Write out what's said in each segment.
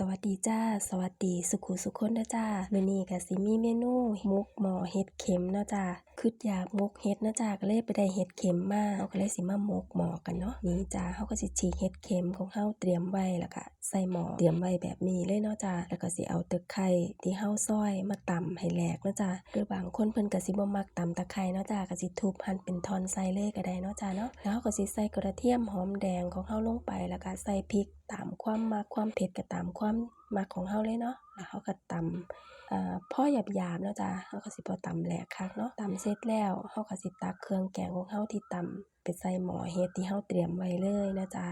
สวัสดีจ้า สวัสดีสุขุสุขคนนะจ้ามื้อนี้ก็สิมีเมนูหมกหมอเห็ดเข็มเนาะจ้าคิดอยากหมกเห็ดเนาะจ้าก็เลยไปได้เห็ดเข็มมาเราก็เลยสิมาหมกหมอกันเนาะนี่จ้าเฮาก็สิฉีกเห็ดเข็มของเฮาเตรียมไว้แล้วก็ใส่หมอเตรียมไว้แบบนี้เลยเนาะจ้าแล้วก็สิเอาตะไคร้ที่เฮาซอยมาตำให้แหลกเนาะจ้าหรือบางคนเพิ่นก็สิบ่มักตำตะไคร้เนาะจ้าก็สิทุบหั่นเป็นท่อนใส่เลยก็ได้เนาะจ้าเนาะแล้วเฮาก็สิใส่กระเทียมหอมแดงของเฮาลงไปแล้วก็ใส่พริกตามความมักความเผ็ดก็ตามความมักของเฮาเลยเนาะแล้วเฮาก็ตำอ่าพอหยาบๆเนาะจ้ะเฮาก็สิบ่ตำแหลกคักเนาะตำเสร็จแล้วเฮาก็สิตักเครื่องแกงของเฮาที่ตำไปใส่หม้อเฮ็ดที่เฮาเตรียมไว้เลยนะจ้ะ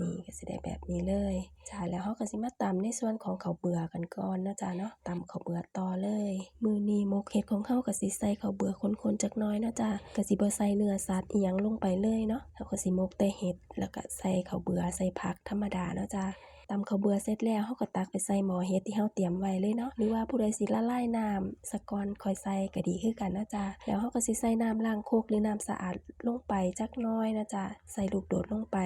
นี่ก็สิได้แบบนี้เลยจ้ะแล้วเฮาก็สิมาตำในส่วนของข้าวเบื่อกันก่อนนะจ้ะเนาะตำข้าวเบื่อต่อเลย มื้อนี้มกเห็ดของเฮาก็สิใส่ข้าวเบื่อคนๆจักน่อยเนาะจ้ะก็สิบ่ใส่เนื้อสัตว์อิหยังลงไปเลยเนาะเฮาก็สิมกแต่เห็ดแล้วก็ใส่ข้าวเบื่อใส่ผักธรรมดาเนาะจ้ะ ตำข้าวเบื่อเสร็จแล้วเขาก็ตักไปใส่หม้อเฮ็ดที่เขาเตรียมไว้เลยเนาะหรือว่าผู้ใดสิละลายน้ำสะกอนคอยใส่ก็ดีคือกันนะจ๊ะแล้วเขาก็สิใส่น้ำล้างโคกหรือน้ำสะอาดลงไปจักน้อยนะจ๊ะใส่ลูกโดดลงไป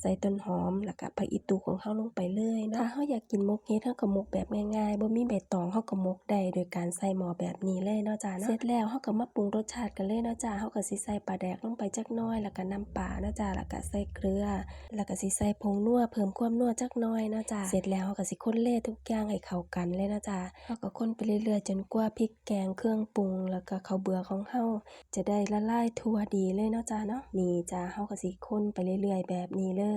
ใส่ต้นหอมแล้วก็ผักอีตูของเฮาลงไปเลยเนาะถ้าเฮาอยากกินหมกเฮ็ดเฮาก็หมกแบบง่ายๆบ่มีใบตองเฮาก็หมกได้โดยการใส่หม้อแบบนี้เลยเนาะจ้ะเนาะเสร็จแล้วเฮาก็มาปรุงรสชาติกันเลยเนาะจ้ะเฮาก็สิใส่ปลาแดกลงไปจักหน้อย แล้วก็น้ำปลาเนาะจ้ะแล้วก็ใส่เกลือ แล้วก็สิใส่ผงนัวเพิ่มความนัวจักหน่อยเนาะจ้ะเสร็จแล้วเราก็สิคนเล่ทุกอย่างให้เข้ากันเลยนะจ้ะเราก็คนไปเรื่อยๆจนกว่าพริกแกงเครื่องปรุง แล้วก็ข้าวเบื่อของเฮาจะได้ละลายทั่วดีเลยเนาะจ้ะเนาะนี่จ้ะเฮาก็สิคนไปเรื่อยๆแบบนี้เลย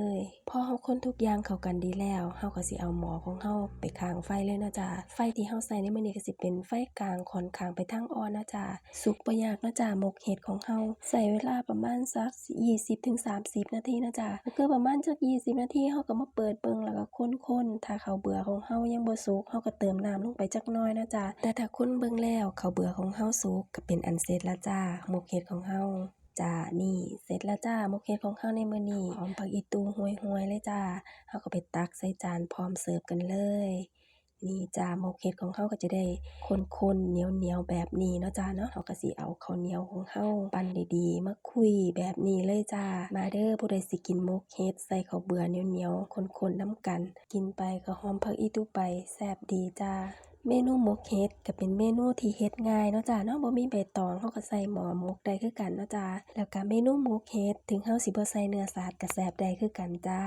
พอเฮาคนทุกอย่างเข้ากันดีแล้วเฮาก็สิเอาหมอของเฮาไปข้างไฟเลยนะจ้ะไฟที่เฮาใส่ในมื้อนี้ก็สิเป็นไฟกลางค่อนข้างไปทางอ่อนนะจ้ะสุกบ่ยากนะจ้ะหมกเห็ดของเฮาใส่เวลาประมาณสัก 20-30 นาทีนะจ้ะแล้วก็ประมาณจัก 20 นาทีเฮาก็มาเปิดเบิ่งแล้วก็คนๆถ้าข้าเบื่อของเฮายังบ่สุกเฮาก็เติมน้ำลงไปจักน่อยนะจ้ะแต่ถ้าคนเบิ่งแล้วเขาเบื่อของเฮาสุกก็เป็นอันเสร็จแล้วจ้าหมกเห็ดของเฮา จ้า นี่เสร็จแล้วจ้าหมกเห็ดของเฮาในมื้อนี้หอมผักอีตูห่วยๆเลยจ้าเฮาก็ไปตักใส่จานพร้อมเสิร์ฟกันเลย นี่จ้าหมกเห็ดของเฮาก็จะได้ข้นๆเหนียวๆแบบนี้เนาะจ้าเนาะเฮาก็สิเอาข้าวเหนียวของเฮาปั้นดีๆ มาคุยแบบนี้เลยจ้า มาเด้อผู้ใดสิกินหมกเห็ดใส่ข้าวเบื่อเหนียวๆข้นๆน้ำกัน กินไปก็หอมผักอีตูไปแซ่บดีจ้า เมนูหมกเฮ็ดก็เป็นเมนูที่เฮ็ดง่ายเนาะจ้าเนาะบ่มีใบตองเฮาก็ใส่หมอหมกได้คือกันเนาะจ้าแล้วก็เมนูหมกเฮ็ดถึงเฮาสิบ่ใส่เนื้อสัตว์ก็แซ่บได้คือกันจ้า